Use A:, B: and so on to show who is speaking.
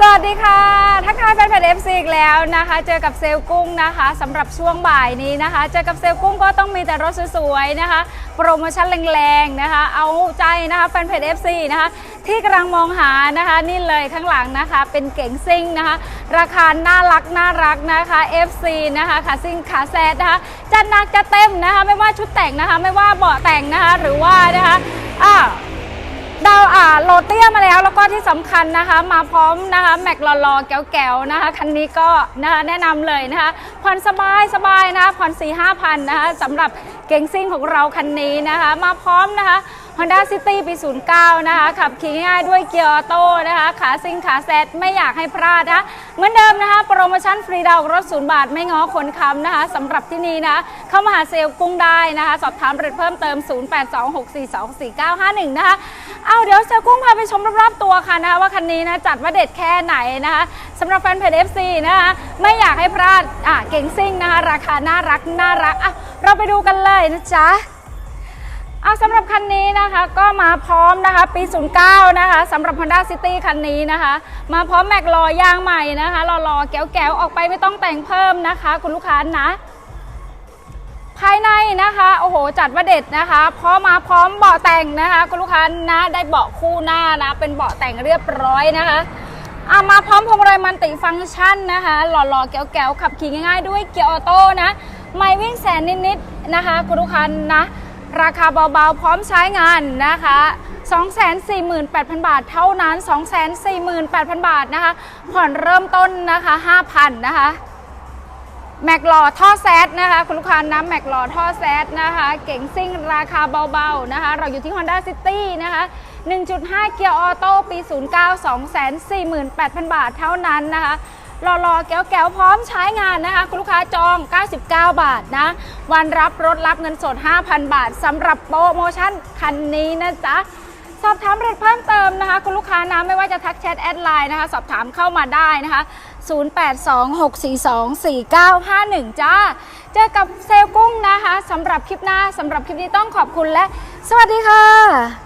A: สวัสดีค่ะ ทักทายแฟนเพจ FC อีกแล้วนะคะ เจอกับเซลลกุ้งนะคะสำหรับช่วงบ่ายนี้นะคะ เจอกับเซลลกุ้งก็ต้องมีแต่รถสวยๆนะคะ โปรโมชั่นแรงๆนะคะ เอาใจนะคะแฟนเพจ FC นะคะ ที่กำลังมองหานะคะ นี่เลยข้างหลังนะคะ เป็นเก๋งซิ่งนะคะ ราคาน่ารักน่ารักนะคะ FC นะคะขาซิ่งขาแซดนะคะจัดหนักจะเต็มนะคะ ไม่ว่าชุดแต่งนะคะ ไม่ว่าเบาะแต่งนะคะ หรือว่านะคะอ่า ดาวอ่าโรเตียมาแล้วแล้วก็ที่สำคัญนะคะ มาพร้อมนะคะแม็กลอลอแก้วๆนะคะ คันนี้ก็นะคะแนะนำเลยนะคะผ่อนสบายสบายนะคะผ่อน4 5 0 0 0นะคะสำหรับเก่งซิ่งของเราคันนี้นะคะ มาพร้อมนะคะ Honda City ปี 09 นะคะ ขับขี่ง่ายด้วยเกียร์ออโต้นะคะ ขาซิงขาแซดไม่อยากให้พลาดนะคะ เหมือนเดิมนะคะ โปรโมชั่นฟรีดาวรถศูนย์บาทไม่ง้อคนค้ำนะคะสำหรับที่นี่นะ เข้ามาหาเซลล์กุ้งได้นะคะ สอบถามรายละเอียดเพิ่มเติม 0826424951 นะคะ เอาเดี๋ยวเซลล์กุ้งพาไปชมรอบๆตัวค่ะนะคะว่าคันนี้นะจัดว่าเด็ดแค่ไหนนะคะสำหรับแฟนเพจ FC นะคะไม่อยากให้พลาดอะเก่งซิ่งนะคะราคาน่ารักน่ารักอะเราไปดูกันเลยนะจ๊ะ เอาสำหรับคันนี้นะคะก็มาพร้อมนะคะปี 09 นะคะสำหรับ Honda City คันนี้นะคะ มาพร้อมแม็กลอยางใหม่นะคะรอๆแก้วๆ ออกไปไม่ต้องแต่งเพิ่มนะคะ คุณลูกค้านะภายในนะคะโอ้โหจัดว่าเด็ดนะคะเพราะมาพร้อมเบาะแต่งนะคะ คุณลูกค้านะได้เบาะคู่หน้านะ เป็นเบาะแต่งเรียบร้อยนะคะอามาพร้อมพวงมาลัยมันติฟังก์ชันนะคะ หล่อๆแก้วๆขับขี่ง่ายๆ ด้วยเกียร์ออโต้นะ ไม่วิ่งแสนนิดๆนะคะ คุณลูกค้านะ ราคาเบาๆ พร้อมใช้งานนะคะ 248,000 บาทเท่านั้น 248,000 บาทนะคะ ผ่อนเริ่มต้นนะคะ 5,000 นะคะ แม็กหล่อท่อแซดนะคะ คุณลูกค้านะแม็กหล่อท่อแซดนะคะ เก๋งซิ่งราคาเบาๆนะคะ เราอยู่ที่ Honda City นะคะ 1.5 เกียร์ออโต้ปี 09 248,000 บาทเท่านั้นนะคะ รอๆแก้วๆพร้อมใช้งานนะคะ คุณลูกค้าจอง 99 บาทนะ วันรับรถรับเงินสด 5,000 บาทสำหรับโปรโมชั่นคันนี้นะจ๊ะสอบถามรายละเอียดเพิ่มเติมนะคะ คุณลูกค้านะไม่ว่าจะทักแชทแอดไลน์นะคะ สอบถามเข้ามาได้นะคะ 0826424951 จ้า เจอกับเซลลกุ้งนะคะสำหรับคลิปหน้าสำหรับคลิปนี้ต้องขอบคุณและ สวัสดีค่ะ